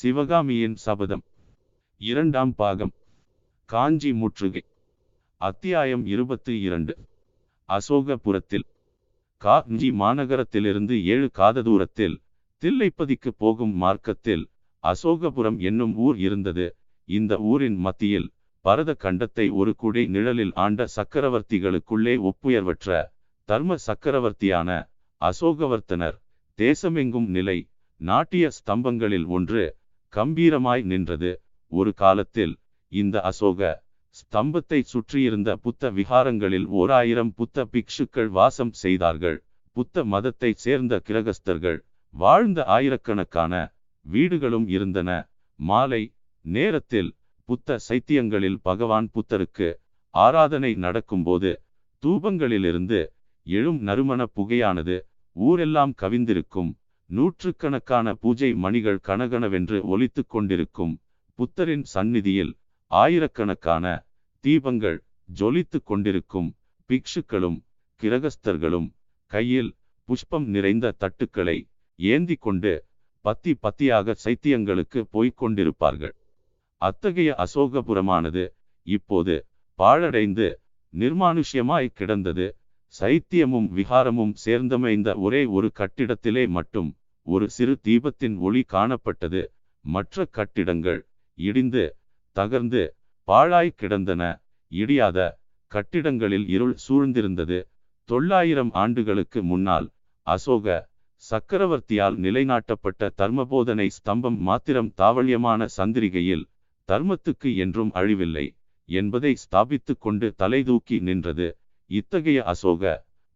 சிவகாமியின் சபதம். இரண்டாம் பாகம். காஞ்சி முற்றுகை. அத்தியாயம் இருபத்தி இரண்டு. அசோகபுரத்தில். காஞ்சி மாநகரத்திலிருந்து ஏழு காத தூரத்தில் தில்லைப்பதிக்கு போகும் மார்க்கத்தில் அசோகபுரம் என்னும் ஊர் இருந்தது. இந்த ஊரின் மத்தியில் பரத கண்டத்தை ஒரு குடை நிழலில் ஆண்ட சக்கரவர்த்திகளுக்குள்ளே ஒப்புயர்வற்ற தர்ம சக்கரவர்த்தியான அசோகவர்த்தனர். தேசமெங்கும் நிலை நாட்டிய ஸ்தம்பங்களில் ஒன்று கம்பீரமாய் நின்றது. ஒரு காலத்தில் இந்த அசோக ஸ்தம்பத்தை சுற்றியிருந்த புத்த விகாரங்களில் ஓர் ஆயிரம் புத்த பிக்ஷுக்கள் வாசம் செய்தார்கள். புத்த மதத்தைச் சேர்ந்த கிரகஸ்தர்கள் வாழ்ந்த ஆயிரக்கணக்கான வீடுகளும் இருந்தன. மாலை நேரத்தில் புத்த சைத்தியங்களில் பகவான் புத்தருக்கு ஆராதனை நடக்கும்போது தூபங்களிலிருந்து எழும் நறுமண புகையானது ஊரெல்லாம் கவிந்திருக்கும். நூற்றுக்கணக்கான பூஜை மணிகள் கனகனவென்று ஒலித்து கொண்டிருக்கும் புத்தரின் சந்நிதியில் ஆயிரக்கணக்கான தீபங்கள் ஜொலித்து கொண்டிருக்கும் பிக்ஷுக்களும் கிரகஸ்தர்களும் கையில் புஷ்பம் நிறைந்த தட்டுக்களை ஏந்தி கொண்டு பத்தி பத்தியாக சைத்தியங்களுக்கு போய்க் கொண்டிருப்பார்கள். அத்தகைய அசோகபுரமானது இப்போது பாழடைந்து நிர்மானுஷ்யமாய் கிடந்தது. சைத்தியமும் விகாரமும் சேர்ந்தமைந்த ஒரே ஒரு கட்டிடத்திலே மட்டும் ஒரு சிறு தீபத்தின் ஒளி காணப்பட்டது. மற்ற கட்டிடங்கள் இடிந்து தகர்ந்து பாழாய் கிடந்தன. இடியாத கட்டிடங்களில் இருள் சூழ்ந்திருந்தது. தொள்ளாயிரம் ஆண்டுகளுக்கு முன்னால் அசோக சக்கரவர்த்தியால் நிலைநாட்டப்பட்ட தர்மபோதனை ஸ்தம்பம் மாத்திரம் தாவளியமான சந்திரிகையில் தர்மத்துக்கு என்றும் அழிவில்லை என்பதை ஸ்தாபித்து கொண்டு தலைதூக்கி நின்றது. இத்தகைய அசோக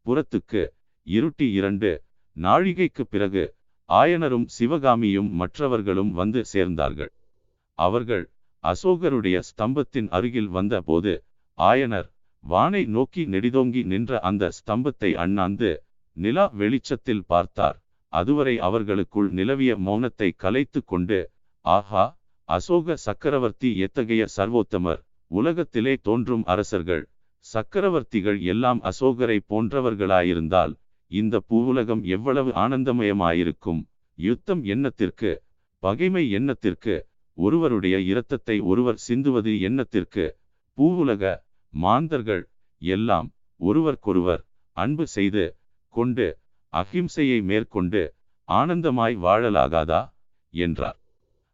புறத்துக்கு இருட்டி இரண்டு நாழிகைக்கு பிறகு ஆயனரும் சிவகாமியும் மற்றவர்களும் வந்து சேர்ந்தார்கள். அவர்கள் அசோகருடைய ஸ்தம்பத்தின் அருகில் வந்த போது ஆயனர் வானை நோக்கி நெடிதோங்கி நின்ற அந்த ஸ்தம்பத்தை அண்ணாந்து நிலா வெளிச்சத்தில் பார்த்தார். அதுவரை அவர்களுக்குள் நிலவிய மௌனத்தை கலைத்து கொண்டு ஆஹா அசோக சக்கரவர்த்தி எத்தகைய சர்வோத்தமர் உலகத்திலே தோன்றும் அரசர்கள் சக்கரவர்த்திகள் எல்லாம் அசோகரை போன்றவர்களாயிருந்தால் இந்த பூவுலகம் எவ்வளவு ஆனந்தமயமாயிருக்கும். யுத்தம் எண்ணத்திற்கு பகைமை எண்ணத்திற்கு ஒருவருடைய இரத்தத்தை ஒருவர் சிந்துவது எண்ணத்திற்கு பூவுலக மாந்தர்கள் எல்லாம் ஒருவர்க்கொருவர் அன்பு செய்து கொண்டு அஹிம்சையை மேற்கொண்டு ஆனந்தமாய் வாழலாகாதா? என்றார்.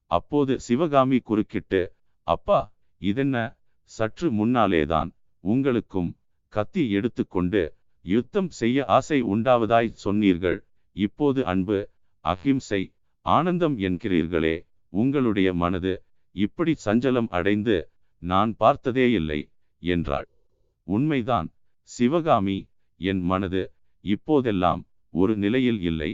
அப்போது சிவகாமி குறுக்கிட்டு அப்பா இதென்ன? சற்று முன்னாலேதான் உங்களுக்கும் கத்தி எடுத்துக்கொண்டு யுத்தம் செய்ய ஆசை உண்டாவதாய் சொன்னீர்கள். இப்போது அன்பு அஹிம்சை ஆனந்தம் என்கிறீர்களே உங்களுடைய மனது இப்படி சஞ்சலம் அடைந்து நான் பார்த்ததே இல்லை என்றாள். உண்மைதான் சிவகாமி என் மனது இப்போதெல்லாம் ஒரு நிலையில் இல்லை.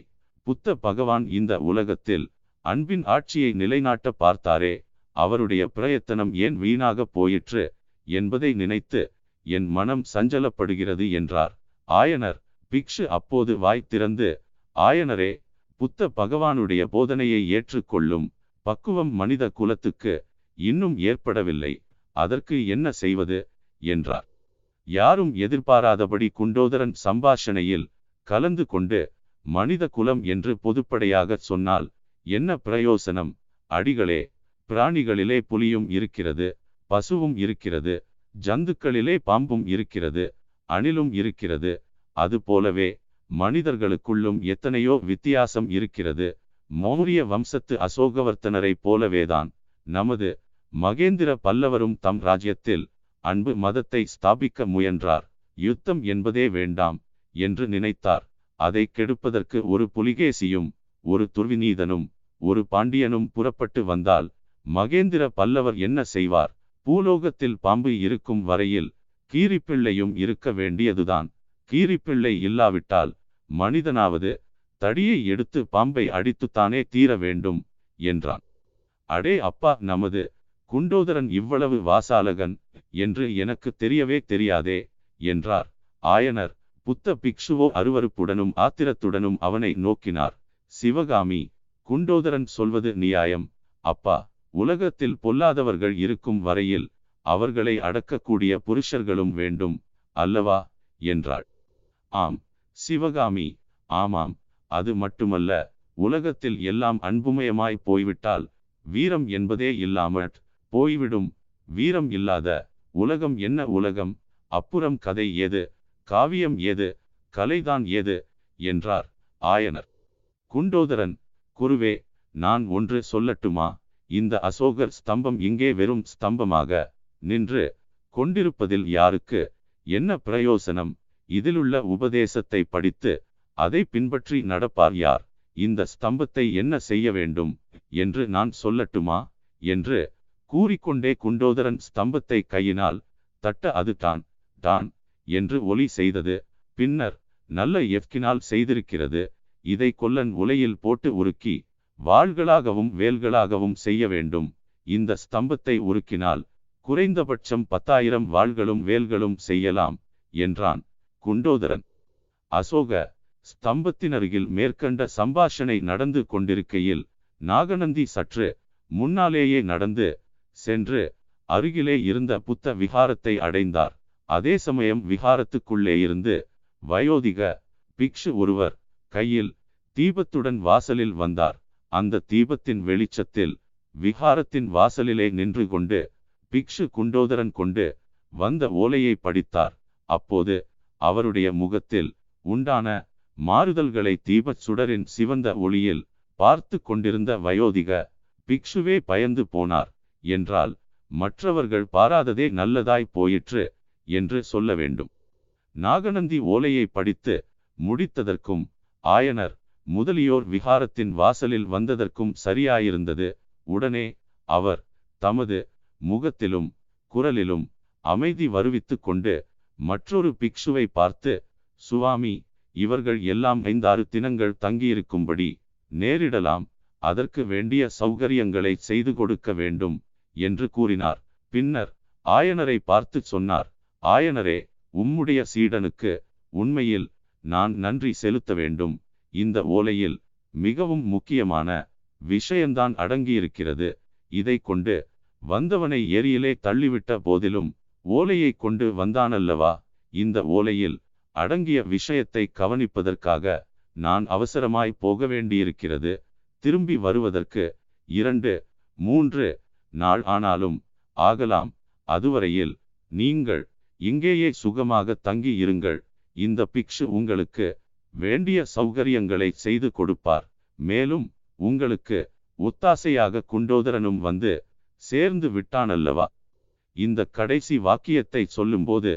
புத்த பகவான் இந்த உலகத்தில் அன்பின் ஆட்சியை நிலைநாட்ட பார்த்தாரே அவருடைய பிரயத்தனம் ஏன் வீணாக போயிற்று என்பதை நினைத்து என் மனம் சஞ்சலப்படுகிறது என்றார். ஆயனர் பிக்ஷு அப்போது வாய் திறந்து ஆயனரே புத்த பகவானுடைய போதனையை ஏற்றுக்கொள்ளும் பக்குவம் மனித குலத்துக்கு இன்னும் ஏற்படவில்லை. அதற்கு என்ன செய்வது? என்றார். யாரும் எதிர்பாராதபடி குண்டோதரன் சம்பாஷணையில் கலந்து கொண்டு மனித குலம் என்று பொதுப்படையாக சொன்னால் என்ன பிரயோசனம்? அடிகளே பிராணிகளிலே புலியும் இருக்கிறது பசுவும் இருக்கிறது ஜந்துக்களிலே பாம்பும் இருக்கிறது அணிலும் இருக்கிறது. அது போலவே மனிதர்களுக்குள்ளும் எத்தனையோ வித்தியாசம் இருக்கிறது. மௌரிய வம்சத்து அசோகவர்த்தனரை போலவேதான். நமது மகேந்திர பல்லவரும் தம் ராஜ்யத்தில் அன்பு மதத்தை ஸ்தாபிக்க முயன்றார். யுத்தம் என்பதே வேண்டாம் என்று நினைத்தார். அதை கெடுப்பதற்கு ஒரு புலிகேசியும் ஒரு துர்விநீதனும் ஒரு பாண்டியனும் புறப்பட்டு வந்தால் மகேந்திர பல்லவர் என்ன செய்வார்? பூலோகத்தில் பாம்பு இருக்கும் வரையில் கீரிப்பிள்ளையும் இருக்க வேண்டியதுதான். கீரிப்பிள்ளை இல்லாவிட்டால் மனிதனாவது தடியை எடுத்து பாம்பை அடித்துத்தானே தீர வேண்டும் என்றான். அடே அப்பா நமது குண்டோதரன் இவ்வளவு வாசாலகன் என்று எனக்கு தெரியவே தெரியாதே என்றார். ஆயனர் புத்த பிக்ஷுவோ அருவருப்புடனும் ஆத்திரத்துடனும் அவனை நோக்கினார். சிவகாமி குண்டோதரன் சொல்வது நியாயம். அப்பா உலகத்தில் பொல்லாதவர்கள் இருக்கும் வரையில் அவர்களை அடக்கக்கூடிய புருஷர்களும் வேண்டும் அல்லவா? என்றாள். ஆம் சிவகாமி. ஆமாம் அது மட்டுமல்ல உலகத்தில் எல்லாம் அன்புமயமாய் போய்விட்டால் வீரம் என்பதே இல்லாமல் போய்விடும். வீரம் இல்லாத உலகம் என்ன உலகம்? அப்புறம் கதை ஏது? காவியம் ஏது? கலைதான் ஏது? என்றார் ஆயனர். குண்டோதரன் குருவே நான் ஒன்று சொல்லட்டுமா? இந்த அசோகர் ஸ்தம்பம் இங்கே வெறும் ஸ்தம்பமாக நின்று கொண்டிருப்பதில் யாருக்கு என்ன பிரயோசனம்? இதிலுள்ள உபதேசத்தை படித்து அதை பின்பற்றி நடப்பார் யார்? இந்த ஸ்தம்பத்தை என்ன செய்ய வேண்டும் என்று நான் சொல்லட்டுமா? என்று கூறிக்கொண்டே குண்டோதரன் ஸ்தம்பத்தை கையினால் தட்ட அது தான் தான் என்று ஒலி செய்தது. பின்னர் நல்ல எஃப்கினால் செய்திருக்கிறது. இதை கொல்லன் உலையில் போட்டு உருக்கி வாள்களாகவும் வேல்களாகவும் செய்ய வேண்டும். இந்த ஸ்தம்பத்தை உருக்கினால் குறைந்தபட்சம் பத்தாயிரம் வாள்களும் வேல்களும் செய்யலாம் என்றான் குண்டோதரன். அசோக ஸ்தம்பத்தினருகில் மேற்கண்ட சம்பாஷணை நடந்து கொண்டிருக்கையில் நாகநந்தி சற்று முன்னாலேயே நடந்து சென்று அருகிலே இருந்த புத்த விகாரத்தை அடைந்தார். அதே சமயம் விகாரத்துக்குள்ளே இருந்து வயோதிக பிக்ஷு ஒருவர் கையில் தீபத்துடன் வாசலில் வந்தார். அந்த தீபத்தின் வெளிச்சத்தில் விகாரத்தின் வாசலிலே நின்று கொண்டு பிக்ஷு குண்டோதரன் கொண்டு வந்த ஓலையை படித்தார். அப்போது அவருடைய முகத்தில் உண்டான மாறுதல்களை தீபச் சுடரின் சிவந்த ஒளியில் பார்த்து கொண்டிருந்த வயோதிக பிக்ஷுவே பயந்து போனார். என்றால் மற்றவர்கள் பாராததே நல்லதாய் போயிற்று என்று சொல்ல வேண்டும். நாகநந்தி ஓலையை படித்து முடித்ததற்கும் ஆயனர் முதலியோர் விகாரத்தின் வாசலில் வந்ததற்கும் சரியாயிருந்தது. உடனே அவர் தமது முகத்திலும் குரலிலும் அமைதி வருவித்து கொண்டு மற்றொரு பிக்ஷுவை பார்த்து சுவாமி இவர்கள் எல்லாம் ஐந்தாறு தினங்கள் தங்கியிருக்கும்படி நேரிடலாம். அதற்கு வேண்டிய சௌகரியங்களை செய்து கொடுக்க வேண்டும் என்று கூறினார். பின்னர் ஆயனரை பார்த்து சொன்னார். ஆயனரே உம்முடைய சீடனுக்கு உண்மையில் நான் நன்றி செலுத்த வேண்டும். இந்த ஓலையில் மிகவும் முக்கியமான விஷயம்தான் அடங்கியிருக்கிறது. இதை கொண்டு வந்தவனை ஏரியிலே தள்ளிவிட்ட போதிலும் ஓலையை கொண்டு வந்தானல்லவா? இந்த ஓலையில் அடங்கிய விஷயத்தை கவனிப்பதற்காக நான் அவசரமாய் போக வேண்டியிருக்கிறது. திரும்பி வருவதற்கு இரண்டு மூன்று நாள் ஆனாலும் ஆகலாம். அதுவரையில் நீங்கள் இங்கேயே சுகமாக தங்கி இருங்கள். இந்த பிக்ஷு உங்களுக்கு வேண்டிய சௌகரியங்களை செய்து கொடுப்பார். மேலும் உங்களுக்கு ஒத்தாசையாக குண்டோதரனும் வந்து சேர்ந்து விட்டானல்லவா? இந்த கடைசி வாக்கியத்தை சொல்லும்போது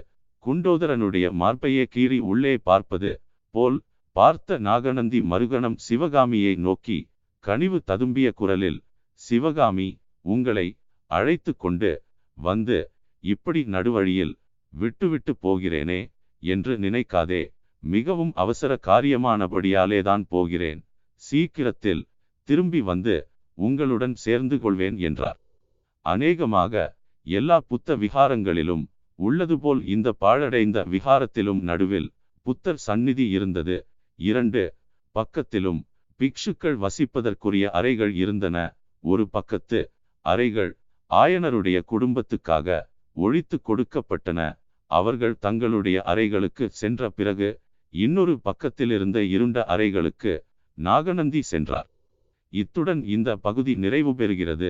குண்டோதரனுடைய மார்பையே கீறி உள்ளே பார்ப்பது போல் பார்த்த நாகநந்தி மறுகணம் சிவகாமியை நோக்கி கனிவு ததும்பிய குரலில் சிவகாமி உங்களை அழைத்து கொண்டு வந்து இப்படி நடுவழியில் விட்டுவிட்டு போகிறேனே என்று நினைக்காதே. மிகவும் அவசர காரியமானபடியாலேதான் போகிறேன். சீக்கிரத்தில் திரும்பி வந்து உங்களுடன் சேர்ந்து கொள்வேன் என்றார். அநேகமாக எல்லா புத்த விகாரங்களிலும் உள்ளது போல் இந்த பாழடைந்த விகாரத்திலும் நடுவில் புத்தர் சந்நிதி இருந்தது. இரண்டு பக்கத்திலும் பிக்ஷுக்கள் வசிப்பதற்குரிய அறைகள் இருந்தன. ஒரு பக்கத்து அறைகள் ஆயனருடைய குடும்பத்துக்காக ஒழித்து கொடுக்கப்பட்டன. அவர்கள் தங்களுடைய அறைகளுக்கு சென்ற பிறகு இன்னொரு பக்கத்திலிருந்த இருண்ட அறைகளுக்கு நாகநந்தி சென்றார். இத்துடன் இந்த பகுதி நிறைவு பெறுகிறது.